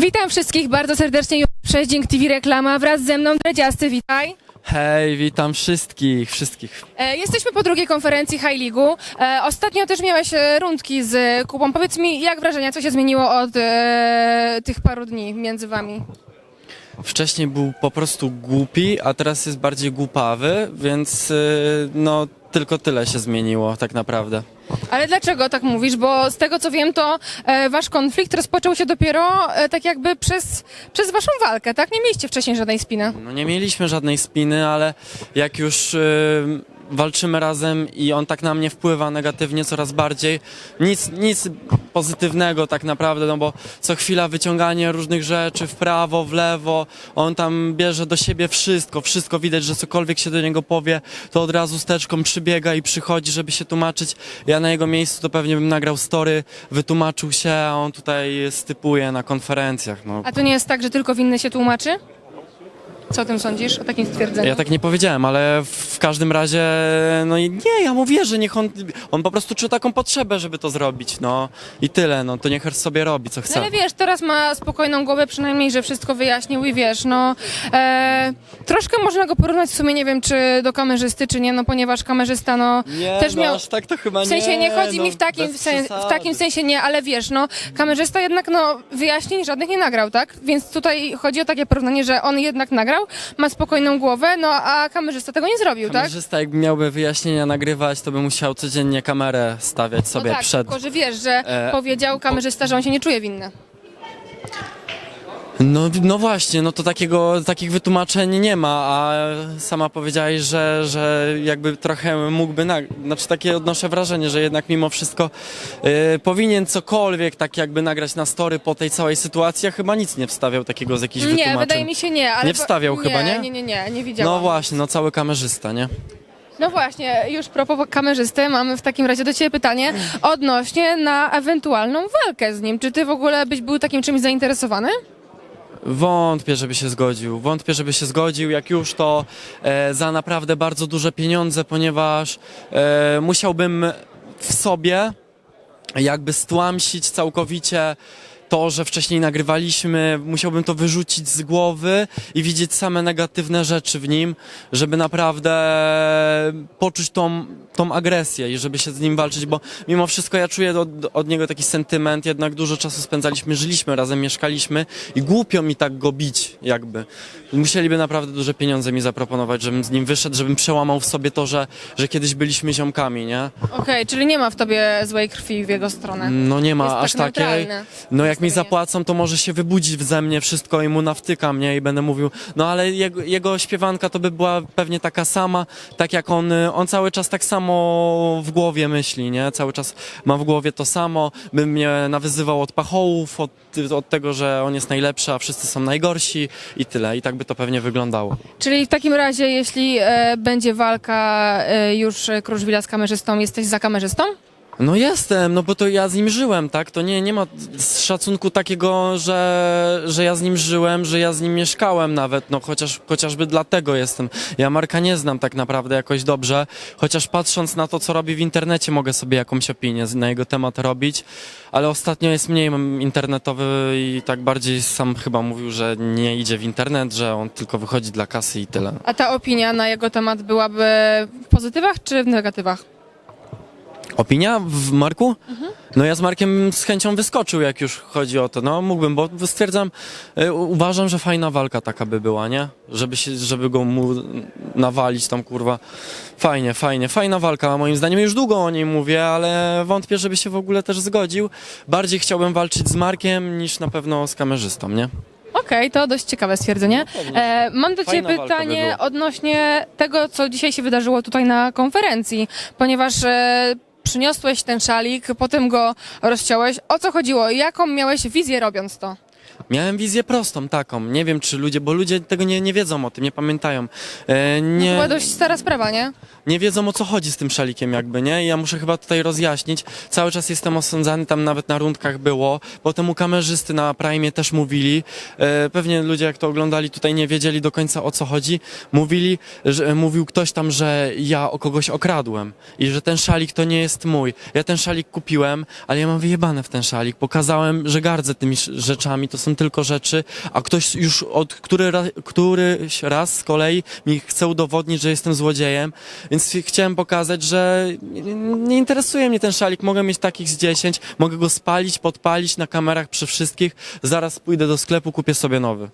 Witam wszystkich bardzo serdecznie Dzięk TV Reklama wraz ze mną Dredziasty, witaj. Hej, witam wszystkich, wszystkich. E, jesteśmy po drugiej konferencji High League'u. E, ostatnio też miałeś e, rundki z Kubą. Powiedz mi, jak wrażenia, co się zmieniło od e, tych paru dni między wami? Wcześniej był po prostu głupi, a teraz jest bardziej głupawy, więc y, no tylko tyle się zmieniło tak naprawdę. Ale dlaczego tak mówisz? Bo z tego co wiem, to e, wasz konflikt rozpoczął się dopiero e, tak jakby przez, przez waszą walkę, tak? Nie mieliście wcześniej żadnej spiny. No nie mieliśmy żadnej spiny, ale jak już y, walczymy razem i on tak na mnie wpływa negatywnie coraz bardziej, nic, nic pozytywnego tak naprawdę, no bo co chwila wyciąganie różnych rzeczy w prawo, w lewo, on tam bierze do siebie wszystko, wszystko widać, że cokolwiek się do niego powie, to od razu steczką przybiega i przychodzi, żeby się tłumaczyć. Ja na jego miejscu to pewnie bym nagrał story, wytłumaczył się, a on tutaj stypuje na konferencjach, no. A to nie jest tak, że tylko winny się tłumaczy? Co o tym sądzisz, o takim stwierdzeniu? Ja tak nie powiedziałem, ale w każdym razie, no i nie, ja mu wierzę, niech on, on po prostu czuł taką potrzebę, żeby to zrobić, no i tyle, no to niech sobie robi, co No chce. ale wiesz, teraz ma spokojną głowę przynajmniej, że wszystko wyjaśnił i wiesz, no e, troszkę można go porównać w sumie, nie wiem, czy do kamerzysty, czy nie, no ponieważ kamerzysta, no Nie, też no miał... aż tak to chyba W sensie nie chodzi no, mi w takim, bez sen, w takim sensie nie, ale wiesz, no kamerzysta jednak no wyjaśnień żadnych nie nagrał, tak? Więc tutaj chodzi o takie porównanie, że on jednak nagrał, ma spokojną głowę, no a kamerzysta tego nie zrobił, tak? Kamerzysta jakby miałby wyjaśnienia nagrywać, to by musiał codziennie kamerę stawiać No sobie tak, przed. tylko że wiesz, że E, powiedział kamerzysta, że on się nie czuje winny. No, no właśnie, no to takiego, takich wytłumaczeń nie ma, a sama powiedziałaś, że, że jakby trochę mógłby, na, znaczy takie odnoszę wrażenie, że jednak mimo wszystko y, powinien cokolwiek tak jakby nagrać na story po tej całej sytuacji, a chyba nic nie wstawiał takiego z jakichś Nie, wytłumaczeń. wydaje mi się nie, ale... Nie wstawiał chyba, nie? Nie, nie, nie, nie widziałam. No właśnie, no cały kamerzysta, nie? No właśnie, już propos kamerzysty, mamy w takim razie do Ciebie pytanie odnośnie na ewentualną walkę z nim. Czy Ty w ogóle byś był takim czymś zainteresowany? Wątpię, żeby się zgodził. Wątpię, żeby się zgodził. Jak już to e, za naprawdę bardzo duże pieniądze, ponieważ e, musiałbym w sobie jakby stłamsić całkowicie to, że wcześniej nagrywaliśmy, musiałbym to wyrzucić z głowy i widzieć same negatywne rzeczy w nim, żeby naprawdę poczuć tą, tą agresję i żeby się z nim walczyć, bo mimo wszystko ja czuję od, od niego taki sentyment, jednak dużo czasu spędzaliśmy, żyliśmy razem, mieszkaliśmy i głupio mi tak go bić jakby. Musieliby naprawdę duże pieniądze mi zaproponować, żebym z nim wyszedł, żebym przełamał w sobie to, że, że kiedyś byliśmy ziomkami, nie? Okej, czyli nie ma w Tobie złej krwi w jego stronę. No nie ma Jest aż tak takiej. neutralny. No jak mi zapłacą, to może się wybudzić ze mnie wszystko i mu nawtyka mnie i będę mówił, no ale jego, jego śpiewanka to by była pewnie taka sama, tak jak on, y, on cały czas tak samo w głowie myśli, nie? Cały czas ma w głowie to samo, by mnie nawyzywał od pachołów, od, od tego, że on jest najlepszy, a wszyscy są najgorsi i tyle. I tak by to pewnie wyglądało. Czyli w takim razie, jeśli e, będzie walka e, już Kruszwila z kamerzystą, jesteś za kamerzystą? No jestem, no bo to ja z nim żyłem, tak? To nie, nie ma z szacunku takiego, że, że ja z nim żyłem, że ja z nim mieszkałem nawet, no chociaż, chociażby dlatego jestem. Ja Marka nie znam tak naprawdę jakoś dobrze, chociaż patrząc na to, co robi w internecie, mogę sobie jakąś opinię na jego temat robić, ale ostatnio jest mniej internetowy i tak bardziej sam chyba mówił, że nie idzie w internet, że on tylko wychodzi dla kasy i tyle. A ta opinia na jego temat byłaby w pozytywach czy w negatywach? Opinia w Marku? No ja z Markiem z chęcią wyskoczył, jak już chodzi o to. No mógłbym, bo stwierdzam, u- uważam, że fajna walka taka by była, nie? Żeby się, żeby go mu nawalić tam, kurwa. Fajnie, fajnie, fajna walka, moim zdaniem już długo o niej mówię, ale wątpię, żeby się w ogóle też zgodził. Bardziej chciałbym walczyć z Markiem niż na pewno z kamerzystą, nie? Okej, to dość ciekawe stwierdzenie. E, mam do Ciebie Fajna walka by pytanie była. odnośnie tego, co dzisiaj się wydarzyło tutaj na konferencji, ponieważ e, przyniosłeś ten szalik, potem go rozciąłeś. O co chodziło? Jaką miałeś wizję robiąc to? Miałem wizję prostą taką. Nie wiem, czy ludzie, bo ludzie tego nie, nie wiedzą o tym, nie pamiętają. E, To nie, była dość stara sprawa, nie? nie wiedzą o co chodzi z tym szalikiem jakby, nie? I ja muszę chyba tutaj rozjaśnić. Cały czas jestem osądzany, tam nawet na rundkach było. Potem u kamerzysty na Prime też mówili. E, pewnie ludzie jak to oglądali tutaj nie wiedzieli do końca o co chodzi. Mówili, że mówił ktoś tam, że ja o kogoś okradłem i że ten szalik to nie jest mój. Ja ten szalik kupiłem, ale ja mam wyjebane w ten szalik. Pokazałem, że gardzę tymi sz- rzeczami, to są tylko rzeczy, a ktoś już od który ra, któryś raz z kolei mi chce udowodnić, że jestem złodziejem, więc chciałem pokazać, że nie- interesuje mnie ten szalik, mogę mieć takich z 10, mogę go spalić, podpalić na kamerach przy wszystkich, zaraz pójdę do sklepu, kupię sobie nowy.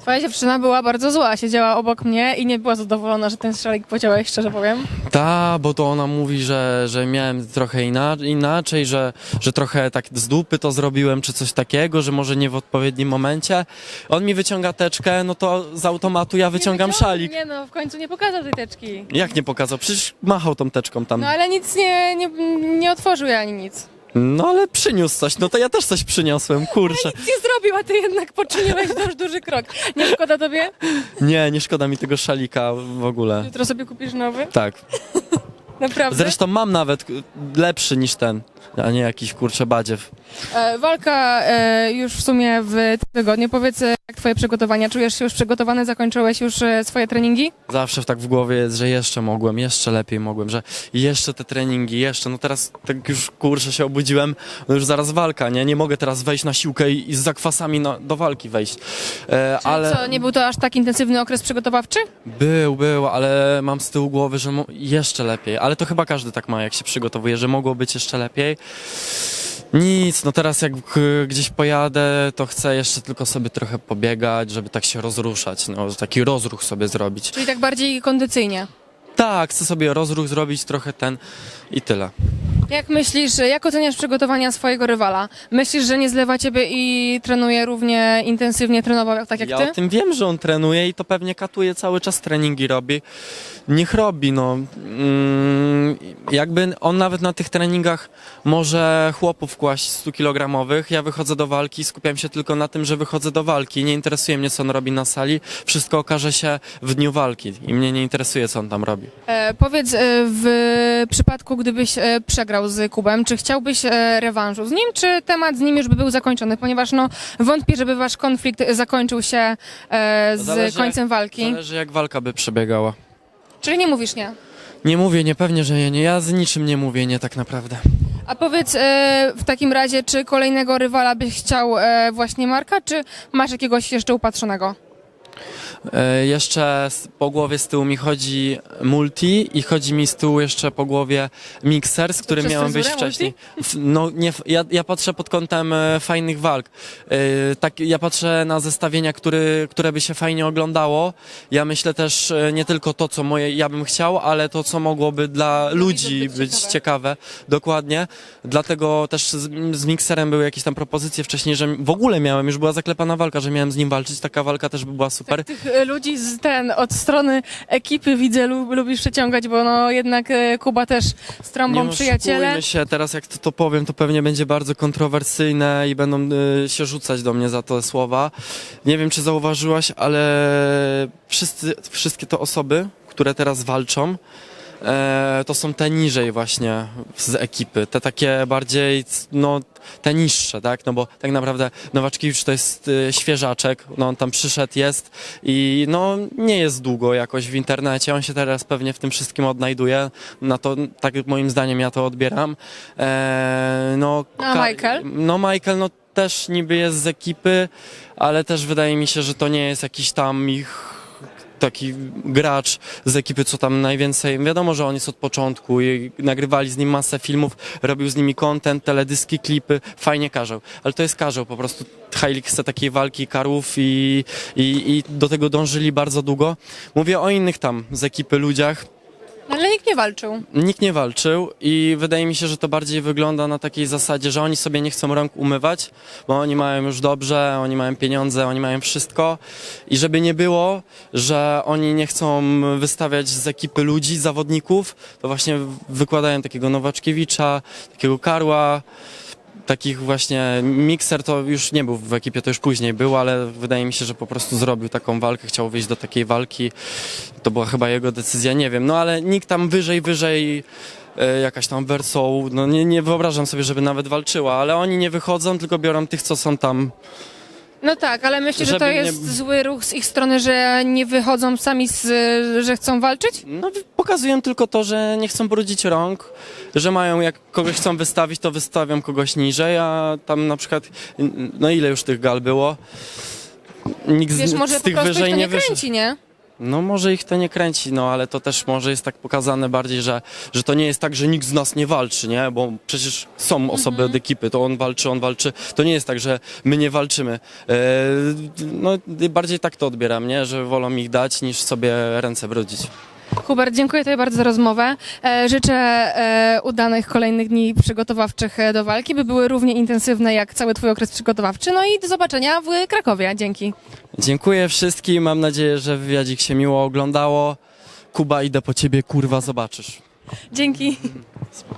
Twoja dziewczyna była bardzo zła, siedziała obok mnie i nie była zadowolona, że ten szalik pociąłeś, szczerze powiem. Ta, bo to ona mówi, że, że miałem trochę ina, inaczej, że, że trochę tak z dupy to zrobiłem, czy coś takiego, że może nie w odpowiednim momencie. On mi wyciąga teczkę, no to z automatu ja wyciągam Nie wyciągnął- szalik. Nie no, w końcu nie pokazał tej teczki. Jak nie pokazał? Przecież machał tą teczką tam. No ale nic nie, nie, nie otworzył ani nic. No ale przyniósł coś, no to ja też coś przyniosłem, kurczę. Nic nie zrobił, a ty jednak poczyniłeś dość duży krok. Nie szkoda tobie? Nie, nie szkoda mi tego szalika w ogóle. Jutro sobie kupisz nowy? Tak. Naprawdę? Zresztą mam nawet lepszy niż ten, a nie jakiś kurczę badziew. E, walka e, już w sumie w tym tygodniu. Powiedz, e, jak twoje przygotowania? Czujesz się już przygotowany? Zakończyłeś już e, swoje treningi? Zawsze tak w głowie jest, że jeszcze mogłem, jeszcze lepiej mogłem, że jeszcze te treningi, jeszcze, no teraz tak już kurczę się obudziłem, no już zaraz walka, nie? Nie mogę teraz wejść na siłkę i, i z zakwasami na, do walki wejść. E, ale Co, nie był to aż tak intensywny okres przygotowawczy? był, był, ale mam z tyłu głowy, że mo- jeszcze lepiej, ale to chyba każdy tak ma, jak się przygotowuje, że mogło być jeszcze lepiej. Nic, no teraz jak gdzieś pojadę, to chcę jeszcze tylko sobie trochę pobiegać, żeby tak się rozruszać, no taki rozruch sobie zrobić. Czyli tak bardziej kondycyjnie. Tak, chcę sobie rozruch zrobić trochę ten i tyle. Jak myślisz, jak oceniasz przygotowania swojego rywala? Myślisz, że nie zlewa ciebie i trenuje równie intensywnie, trenował jak- tak jak ja ty? o tym wiem, że on trenuje i to pewnie katuje cały czas treningi robi. Niech robi, no. Mm, jakby on nawet na tych treningach może chłopów kłaść 100 kilogramowych. Ja wychodzę do walki, skupiam się tylko na tym, że wychodzę do walki. Nie interesuje mnie, co on robi na sali. Wszystko okaże się w dniu walki i mnie nie interesuje, co on tam robi. E, powiedz, e, w przypadku, gdybyś e, przegrał z Kubem, czy chciałbyś e, rewanżu z nim, czy temat z nim już by był zakończony? Ponieważ no, wątpię, żeby wasz konflikt zakończył się e, z Zależy, końcem walki. Zależy, jak walka by przebiegała. Czyli nie mówisz nie. Nie mówię, nie pewnie, że nie. Ja z niczym nie mówię, nie tak naprawdę. A powiedz e, w takim razie, czy kolejnego rywala byś chciał e, właśnie Marka, czy masz jakiegoś jeszcze upatrzonego? E, Jeszcze po głowie z tyłu mi chodzi multi i chodzi mi z tyłu jeszcze po głowie mixer, z którym miałem fryzurę wcześniej. No nie, ja, ja patrzę pod kątem e, fajnych walk. E, Tak, ja patrzę na zestawienia, który, które by się fajnie oglądało. Ja myślę też nie tylko to, co moje, ja bym chciał, ale to, co mogłoby dla ludzi być być ciekawe. ciekawe. Dokładnie. Dlatego też z, z mikserem były jakieś tam propozycje wcześniej, że w ogóle miałem, już była zaklepana walka, że miałem z nim walczyć. Taka walka też by była super. Tak, ludzi z ten, od strony ekipy widzę, lubisz przeciągać, bo no jednak e, Kuba też z trąbą Nie przyjaciele. oszukujmy się, teraz jak to, to powiem, to pewnie będzie bardzo kontrowersyjne i będą y, się rzucać do mnie za te słowa. Nie wiem, czy zauważyłaś, ale wszyscy, wszystkie te osoby, które teraz walczą, e, to są te niżej właśnie z ekipy, te takie bardziej, no, te niższe, tak, no bo tak naprawdę Nowaczkiewicz to jest y, świeżaczek, no on tam przyszedł, jest i no nie jest długo jakoś w internecie, on się teraz pewnie w tym wszystkim odnajduje, na to, tak moim zdaniem ja to odbieram. E, no, A Ka- Michael? No Michael, no też niby jest z ekipy, ale też wydaje mi się, że to nie jest jakiś tam ich taki gracz z ekipy, co tam najwięcej. Wiadomo, że on jest od początku i nagrywali z nim masę filmów, robił z nimi content, teledyski, klipy, fajnie karzeł. Ale to jest karzeł, po prostu Heilig chce takiej walki karłów i, i, i do tego dążyli bardzo długo. Mówię o innych tam z ekipy ludziach, Ale nikt nie walczył. Nikt nie walczył i wydaje mi się, że to bardziej wygląda na takiej zasadzie, że oni sobie nie chcą rąk umywać, bo oni mają już dobrze, oni mają pieniądze, oni mają wszystko i żeby nie było, że oni nie chcą wystawiać z ekipy ludzi, zawodników, to właśnie wykładają takiego Nowaczkiewicza, takiego Karła, takich właśnie mikser to już nie był w ekipie, to już później był, ale wydaje mi się, że po prostu zrobił taką walkę, chciał wyjść do takiej walki. To była chyba jego decyzja, nie wiem. No ale nikt tam wyżej, wyżej e, jakaś tam Versą, no nie, nie wyobrażam sobie, żeby nawet walczyła, ale oni nie wychodzą, tylko biorą tych, co są tam No tak, ale myślę, że to Żeby nie- jest zły ruch z ich strony, że nie wychodzą sami, z, że chcą walczyć? No, pokazują tylko to, że nie chcą brudzić rąk, że mają, jak kogoś chcą wystawić, to wystawią kogoś niżej, a tam na przykład, no ile już tych gal było? Nikt Wiesz, z, może z po tych prostu ich wyżej to nie nie wyszedł. kręci, nie? No może ich to nie kręci, no ale to też może jest tak pokazane bardziej, że, że to nie jest tak, że nikt z nas nie walczy, nie? Bo przecież są osoby od ekipy, to on walczy, on walczy. To nie jest tak, że my nie walczymy. E, no bardziej tak to odbieram, nie? Że wolą ich dać niż sobie ręce brudzić. Hubert, dziękuję Tobie bardzo za rozmowę. E, życzę e, udanych kolejnych dni przygotowawczych e, do walki, by były równie intensywne jak cały Twój okres przygotowawczy. No i do zobaczenia w Krakowie. Dzięki. Dziękuję wszystkim, mam nadzieję, że wywiadzik się miło oglądało. Kuba, idę po ciebie, kurwa, zobaczysz. Dzięki.